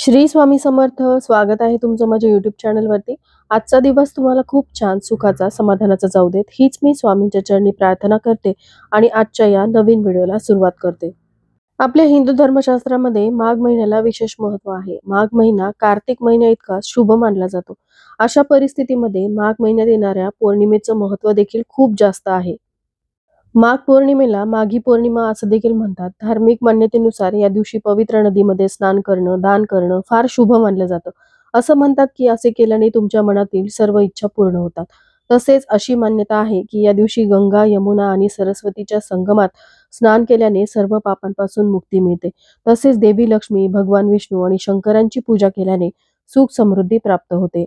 श्री स्वामी समर्थ स्वागत आहे तुमचं माझ्या युट्यूब चॅनलवरती आजचा दिवस तुम्हाला खूप छान सुखाचा समाधानाचा जाऊ देत. हीच मी स्वामींच्या चरणी प्रार्थना करते आणि आजच्या या नवीन व्हिडिओला सुरुवात करते. आपल्या हिंदू धर्मशास्त्रामध्ये माघ महिन्याला विशेष महत्त्व आहे. माघ महिना कार्तिक महिन्या इतका शुभ मानला जातो. अशा परिस्थितीमध्ये माघ महिन्यात येणाऱ्या पौर्णिमेचं महत्त्व देखील खूप जास्त आहे. माघ पौर्णिमेला माघी पौर्णिमा असं देखील म्हणतात. धार्मिक मान्यतेनुसार या दिवशी पवित्र नदीमध्ये स्नान करणं दान करणं फार शुभ मानलं जातं. असं म्हणतात की असे केल्याने तुमच्या मनातील सर्व इच्छा पूर्ण होतात. तसेच अशी मान्यता आहे की या दिवशी गंगा यमुना आणि सरस्वतीच्या संगमात स्नान केल्याने सर्व पापांपासून मुक्ती मिळते. तसेच देवी लक्ष्मी भगवान विष्णू आणि शंकरांची पूजा केल्याने सुख समृद्धी प्राप्त होते.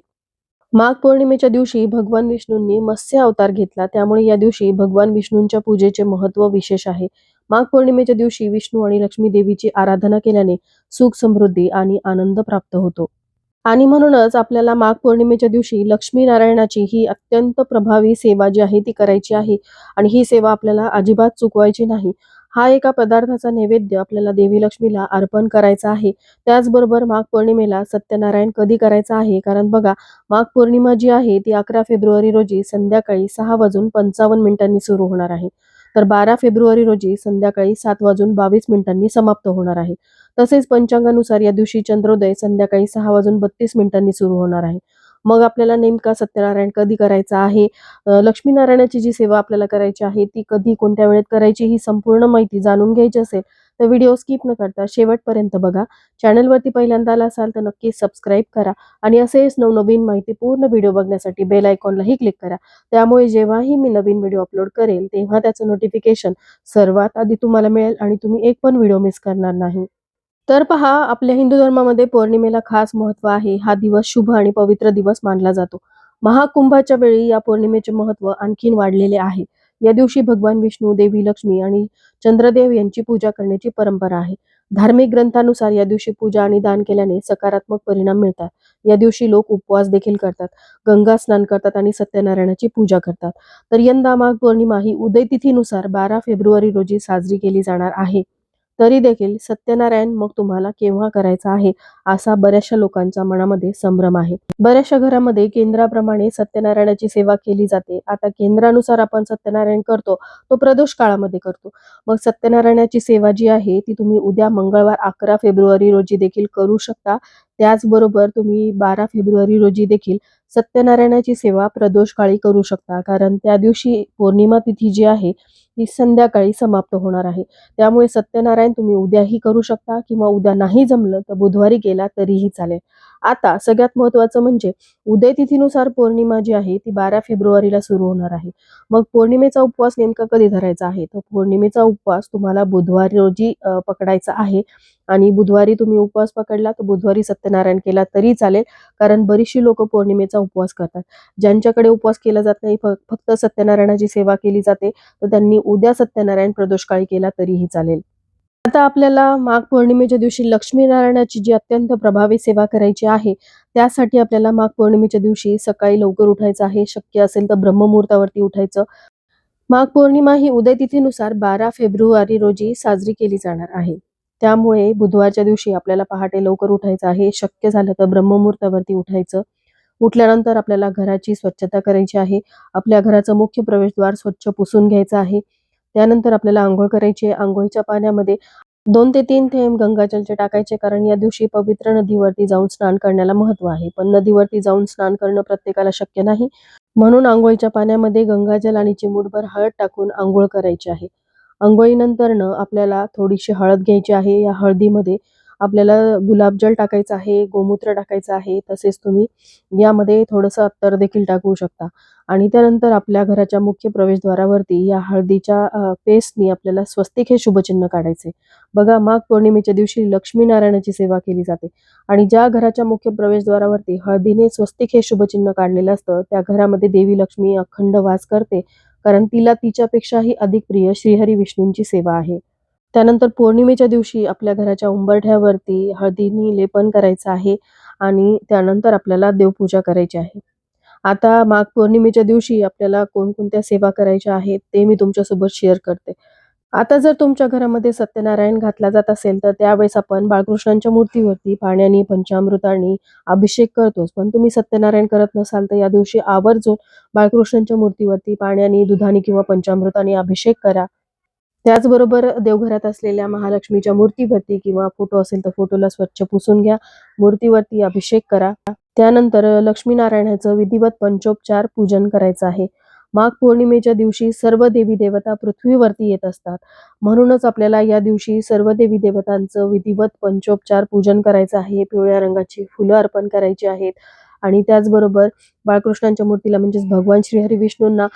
माघ पौर्णिमेच्या दिवशी भगवान विष्णूंनी मत्स्य अवतार घेतला. त्यामुळे या दिवशी भगवान विष्णूंच्या पूजेचे महत्त्व विशेष आहे. माघ पौर्णिमेच्या दिवशी विष्णू आणि लक्ष्मी देवीची आराधना केल्याने सुख समृद्धी आणि आनंद प्राप्त होतो. आणि म्हणूनच आपल्याला माघ पौर्णिमेच्या दिवशी लक्ष्मी नारायणाची ही अत्यंत प्रभावी सेवा जी आहे ती करायची आहे. आणि ही सेवा आपल्याला अजिबात चुकवायची नाही. हा एका पदार्थाचा नैवेद्य आपल्याला देवी लक्ष्मीला अर्पण करायचा आहे. त्याचबरोबर माघ पौर्णिमेला सत्यनारायण कधी करायचा आहे? कारण बघा माघ पौर्णिमा जी आहे ती अकरा फेब्रुवारी रोजी संध्याकाळी सहा वाजून पंचावन्न मिनिटांनी सुरू होणार आहे. तर बारा फेब्रुवारी रोजी संध्याकाळी सात वाजून बावीस मिनिटांनी समाप्त होणार आहे. तसेच पंचांगानुसार या दिवशी चंद्रोदय संध्याकाळी सहा वाजून बत्तीस मिनिटांनी सुरू होणार आहे. मग आपल्याला नेमका सत्यनारायण कधी करायचा आहे? लक्ष्मीनारायणाची जी सेवा आपल्याला करायची आहे ती कधी कोणत्या वेळेत करायची ही संपूर्ण माहिती जाणून घ्यायची असेल तर व्हिडिओ स्किप न करता शेवटपर्यंत बघा. चॅनलवरती पहिल्यांदा आला असाल तर नक्की सबस्क्राईब करा आणि असेच नवनवीन माहितीपूर्ण व्हिडिओ बघण्यासाठी बेल आयकॉनलाही क्लिक करा. त्यामुळे जेव्हाही मी नवीन व्हिडिओ अपलोड करेल तेव्हा त्याचं नोटिफिकेशन सर्वात आधी तुम्हाला मिळेल आणि तुम्ही एक पण व्हिडिओ मिस करणार नाही. तर पहा आपल्या हिंदू धर्मामध्ये पौर्णिमेला खास महत्त्व आहे. हा दिवस शुभ आणि पवित्र दिवस मानला जातो. महाकुंभाच्या वेळी या पौर्णिमेचे महत्त्व आणखीन वाढलेले आहे. या दिवशी भगवान विष्णू देवी लक्ष्मी आणि चंद्रदेव यांची पूजा करण्याची परंपरा आहे. धार्मिक ग्रंथानुसार या दिवशी पूजा आणि दान केल्याने सकारात्मक परिणाम मिळतात. या दिवशी लोक उपवास देखील करतात. गंगा स्नान करतात आणि सत्यनारायणाची पूजा करतात. तर यंदा माघ पौर्णिमा ही उदय तिथीनुसार बारा फेब्रुवारी रोजी साजरी केली जाणार आहे. तरी देखील सत्यनारायण मग तुम्हाला केव्हा करायचा आहे असा बऱ्याचशा लोकांच्या मनामध्ये संभ्रम आहे. बऱ्याचशा घरामध्ये केंद्राप्रमाणे सत्यनारायणाची सेवा केली जाते. आता केंद्रानुसार आपण सत्यनारायण करतो तो प्रदोष काळामध्ये करतो. मग सत्यनारायणाची सेवा जी आहे ती तुम्ही उद्या मंगळवार अकरा फेब्रुवारी रोजी देखील करू शकता. त्याचबरोबर तुम्ही बारा फेब्रुवारी रोजी देखील सत्यनारायणाची सेवा प्रदोष काळी करू शकता. कारण त्या दिवशी पौर्णिमा तिथी जी आहे ती संध्याकाळी समाप्त होणार आहे. त्यामुळे सत्यनारायण तुम्ही उद्याही करू शकता किंवा उद्या नाही जमलं तर बुधवारी केला तरीही चालेल. आता सगळ्यात महत्वाचं म्हणजे उदय तिथीनुसार पौर्णिमा जी आहे ती बारा फेब्रुवारीला सुरू होणार आहे. मग पौर्णिमेचा उपवास नेमका कधी धरायचा आहे? तर पौर्णिमेचा उपवास तुम्हाला बुधवारी रोजी पकडायचा आहे आणि बुधवारी तुम्ही उपवास पकडला तर बुधवारी सत्यनारायण केला तरी चालेल कारण बरीचशी लोक पौर्णिमेचा उपवास करतात. ज्यांच्याकडे उपवास केला जात नाही फक्त सत्यनारायणाची सेवा केली जाते तर त्यांनी उद्या सत्यनारायण प्रदोषकाळी केला तरीही चालेल. आता आपल्याला माघ पौर्णिमेच्या दिवशी लक्ष्मीनारायणाची जी अत्यंत प्रभावी सेवा करायची आहे त्यासाठी आपल्याला माघ पौर्णिमेच्या दिवशी सकाळी लवकर उठायचं आहे. शक्य असेल तर ब्रह्ममुहूर्तावरती उठायचं. माघ पौर्णिमा ही उदय तिथीनुसार बारा फेब्रुवारी रोजी साजरी केली जाणार आहे. त्यामुळे बुधवारच्या दिवशी आपल्याला पहाटे लवकर उठायचं आहे. शक्य झालं तर ब्रह्ममुहूर्तावरती उठायचं. उठल्यानंतर आपल्याला घराची स्वच्छता करायची आहे. आपल्या घराचं मुख्य प्रवेशद्वार स्वच्छ पुसून घ्यायचं आहे. त्यानंतर आपल्याला आंघोळ करायची आहे. आंघोळीच्या पाण्यामध्ये दोन ते तीन थेंब गंगाजलचे टाकायचे कारण या दिवशी पवित्र नदीवरती जाऊन स्नान करण्याला महत्त्व आहे. पण नदीवरती जाऊन स्नान करणं प्रत्येकाला शक्य नाही. म्हणून आंघोळीच्या पाण्यामध्ये गंगाजल आणि चिमूटभर हळद टाकून आंघोळ करायची आहे. आंघोळीनंतरनं आपल्याला थोडीशी हळद घ्यायची आहे. या हळदीमध्ये आपल्याला गुलाबजल टाकायचं आहे गोमूत्र टाकायचं आहे तसेच तुम्ही यामध्ये थोडंसं अत्तर देखील टाकू शकता. आणि त्यानंतर आपल्या घराच्या मुख्य प्रवेशद्वारावरती या हळदीच्या पेस्टनी आपल्याला स्वस्तिक हे शुभचिन्ह काढायचे. बघा माघ पौर्णिमेच्या दिवशी लक्ष्मीनारायणाची सेवा केली जाते. आणि ज्या घराच्या मुख्य प्रवेशद्वारावरती हळदीने स्वस्तिक हे शुभचिन्ह काढलेलं असतं त्या घरामध्ये देवी लक्ष्मी अखंड वास करते कारण तिला तिच्यापेक्षाही अधिक प्रिय श्रीहरी विष्णूंची सेवा आहे. त्यानंतर पौर्णिमेच्या दिवशी आपल्या घराच्या उंबरठ्यावरती हळदीने लेपन करायचं आहे आणि त्यानंतर आपल्याला देवपूजा करायची आहे. आता माघ पौर्णिमेच्या दिवशी आपल्याला कोणकोणत्या सेवा करायच्या आहेत ते मी तुमच्यासोबत शेअर करते. आता जर तुमच्या घरामध्ये सत्यनारायण घातला जात असेल तर त्यावेळेस आपण बाळकृष्णांच्या मूर्तीवरती पाण्याने पंचामृताने अभिषेक करतोच. पण तुम्ही सत्यनारायण करत नसाल तर या दिवशी आवर्जून बाळकृष्णांच्या मूर्तीवरती पाण्याने दुधाने किंवा पंचामृताने अभिषेक करा. त्याचबरोबर देवघरात असलेल्या महालक्ष्मीच्या मूर्तीवरती किंवा फोटो असेल तर फोटोला स्वच्छ पुसून घ्या. मूर्तीवरती अभिषेक करा. त्यानंतर लक्ष्मीनारायणाचं विधिवत पंचोपचार पूजन करायचं आहे. माघ पौर्णिमेच्या दिवशी सर्व देवी देवता पृथ्वीवरती येत असतात. म्हणूनच आपल्याला या दिवशी सर्व देवी देवतांचं विधिवत पंचोपचार पूजन करायचं आहे. पिवळ्या रंगाची फुलं अर्पण करायची आहेत. आणि त्याचबरोबर बाळकृष्णांच्या मूर्तीला म्हणजेच भगवान श्रीहरी विष्णूंना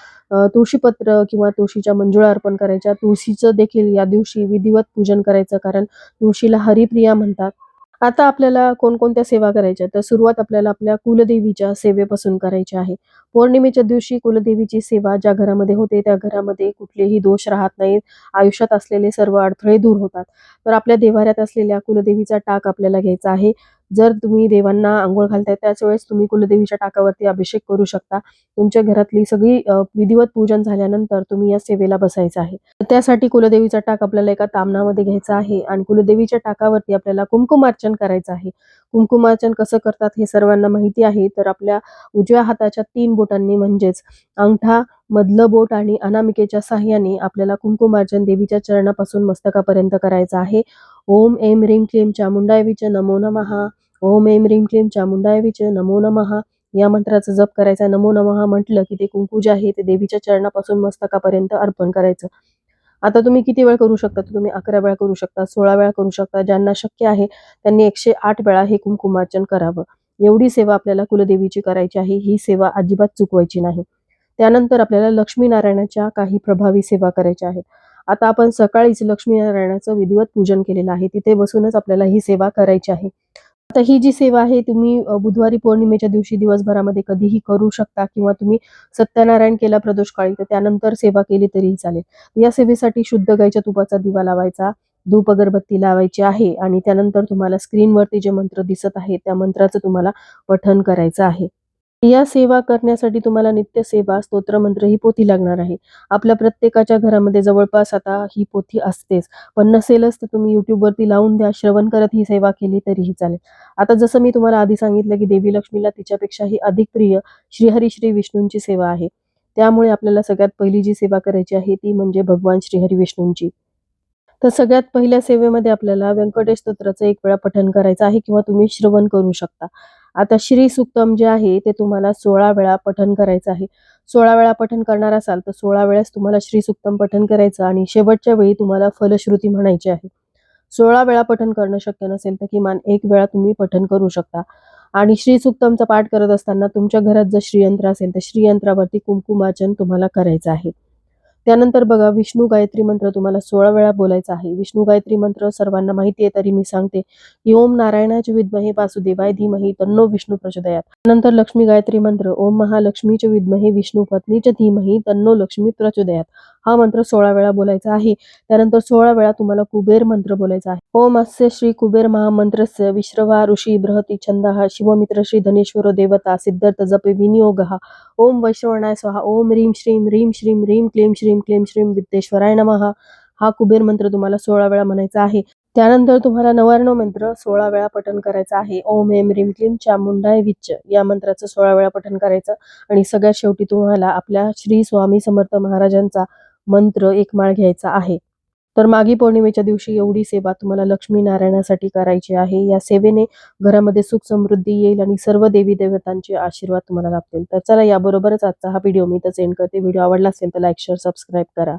तुळशीपत्र किंवा तुळशीच्या मंजुळा अर्पण करायच्या. तुळशीचं देखील या दिवशी विधिवत पूजन करायचं कारण तुळशीला हरिप्रिया म्हणतात. आता आपल्याला कोणकोणत्या सेवा करायच्या तर सुरुवात आपल्याला आपल्या कुलदेवीच्या सेवेपासून करायची आहे. पौर्णिमेच्या दिवशी कुलदेवीची सेवा ज्या घरामध्ये होते त्या घरामध्ये कुठलेही दोष राहत नाहीत. आयुष्यात असलेले सर्व अडथळे दूर होतात. तर आपल्या देवाऱ्यात असलेल्या कुलदेवीचा टाक आपल्याला घ्यायचा आहे. जर तुम्ही देवांना आंघोळ घालताय त्याच वेळेस तुम्ही कुलदेवीच्या टाकावरती अभिषेक करू शकता. तुमच्या घरातली सगळी विधिवत पूजन झाल्यानंतर तुम्ही या सेवेला बसायचं आहे. तर त्यासाठी कुलदेवीचा टाक आपल्याला एका तामणामध्ये घ्यायचा आहे आणि कुलदेवीच्या टाकावरती आपल्याला कुंकुमार्चन करायचं आहे. कुंकुमार्चन कसं करतात हे सर्वांना माहिती आहे. तर आपल्या उजव्या हाताच्या तीन बोटांनी म्हणजेच अंगठा मधलं बोट आणि अनामिकेच्या साह्याने आपल्याला कुंकुमार्चन देवीच्या चरणापासून मस्तकापर्यंत करायचं आहे. ओम एम ह्रीम क्लीम चामुंडायवीच नमो नमहा ओम एम ह्रीम क्लीम चामुंडायवीच नमो नमः. या मंत्राचा जप करायचा नमो नमः म्हटलं की ते कुंकू जे आहे ते देवीच्या चरणापासून मस्तकापर्यंत अर्पण करायचं. आता तुम्ही किती वेळ करू शकता? तुम्ही अकरा वेळा करू शकता सोळा वेळा करू शकता. ज्यांना शक्य आहे त्यांनी एकशे आठ वेळा हे कुंकुमार्चन करावं. एवढी सेवा आपल्याला कुलदेवीची करायची आहे. ही सेवा अजिबात चुकवायची नाही. त्यानंतर आपल्याला लक्ष्मीनारायणाच्या काही प्रभावी सेवा करायच्या आहेत. आता आपण सकाळीच लक्ष्मीनारायणाचं विधिवत पूजन केलेलं आहे. तिथे बसूनच आपल्याला ही सेवा करायची आहे. आता ही जी सेवा आहे तुम्ही बुधवारी पौर्णिमेच्या दिवशी दिवसभरामध्ये कधीही करू शकता किंवा तुम्ही सत्यनारायण केला प्रदोष काळी तर त्यानंतर सेवा केली तरीही चालेल. या सेवेसाठी शुद्ध गायच्या तुपाचा दिवा लावायचा धूप अगरबत्ती लावायची आहे आणि त्यानंतर तुम्हाला स्क्रीनवरती जे मंत्र दिसत आहे त्या मंत्राचं तुम्हाला पठन करायचं आहे. या सेवा करण्यासाठी तुम्हाला नित्य सेवा स्तोत्रमंत्र ही पोथी लागणार आहे. आपल्या प्रत्येकाच्या घरामध्ये जवळपास आता ही पोथी असतेच. पण नसेलच तर तुम्ही युट्यूबवरती लावून द्या श्रवण करत ही सेवा केली तरीही चालेल. आता जसं मी तुम्हाला आधी सांगितलं की देवी लक्ष्मीला तिच्यापेक्षाही अधिक प्रिय श्रीहरी श्री विष्णूंची सेवा आहे. त्यामुळे आपल्याला सगळ्यात पहिली जी सेवा करायची आहे ती म्हणजे भगवान श्रीहरी विष्णूंची. तर सगळ्यात पहिल्या सेवेमध्ये आपल्याला व्यंकटेश स्तोत्राचं एक वेळा पठण करायचं आहे किंवा तुम्ही श्रवण करू शकता. आता श्री सुक्तम जे आहे ते तुम्हाला सोळा वेळा पठन करायचं आहे. सोळा वेळा पठन करणार असाल तर सोळा वेळेस तुम्हाला श्री सुक्तम पठन करायचं आणि शेवटच्या वेळी तुम्हाला फलश्रुती म्हणायची आहे. सोळा वेळा पठन करणं शक्य नसेल तर किमान एक वेळा तुम्ही पठन करू शकता. आणि श्री सुक्तमचा पाठ करत असताना तुमच्या घरात जर श्रीयंत्र असेल तर श्रीयंत्रावरती कुंकुमार्चन तुम्हाला करायचं आहे. त्यानंतर बघा विष्णू गायत्री मंत्र तुम्हाला सोळा वेळा बोलायचा आहे. विष्णू गायत्री मंत्र सर्वांना माहिती आहे तरी मी सांगते. की ओम नारायणाचे विद्महे वासुदेवाय धीमही तन्नो विष्णू प्रचोदयात. नंतर लक्ष्मी गायत्री मंत्र ओम महालक्ष्मीचे विद्महे विष्णू पत्नीचे धीमही तन्नो लक्ष्मी प्रचोदयात. हा मंत्र सोळा वेळा बोलायचा आहे. त्यानंतर सोळा वेळा तुम्हाला कुबेर मंत्र बोलायचा आहे. ओम अस्य श्री कुबेर महामंत्रस्य विश्रवा ऋषी बृहती हा शिवमित्र श्री धनेश्वर देवता सिद्धार्थ जपे विनियोग। हा ओम वैश्रवणाय स्वाहा। ओम ह्रीम श्रीम ह्रीम श्रीम ह्रीम क्लीम श्रीम क्लीम श्रीम विद्येश्वराय नमहा हा कुबेर मंत्र तुम्हाला सोळा वेळा म्हणायचा आहे. त्यानंतर तुम्हाला नवार्णव मंत्र सोळा वेळा पठण करायचा आहे. ओम एम रिम क्लीम चामुंडाय विच्च या मंत्राचं सोळा वेळा पठण करायचं. आणि सगळ्यात शेवटी तुम्हाला आपल्या श्री स्वामी समर्थ महाराजांचा मंत्र एक माळ घ्यायचा आहे. तर मागी पौर्णिमेच्या दिवशी एवढी सेवा तुम्हाला लक्ष्मी नारायणासाठी करायची आहे. या सेवेने घरामध्ये सुख समृद्धी येईल आणि सर्व देवी देवतांचे आशीर्वाद तुम्हाला लाभतील. तर चला याबरोबरच आजचा हा व्हिडिओ मी तर सेंड करते. व्हिडिओ आवडला असेल तर लाईक शेअर सबस्क्राईब करा.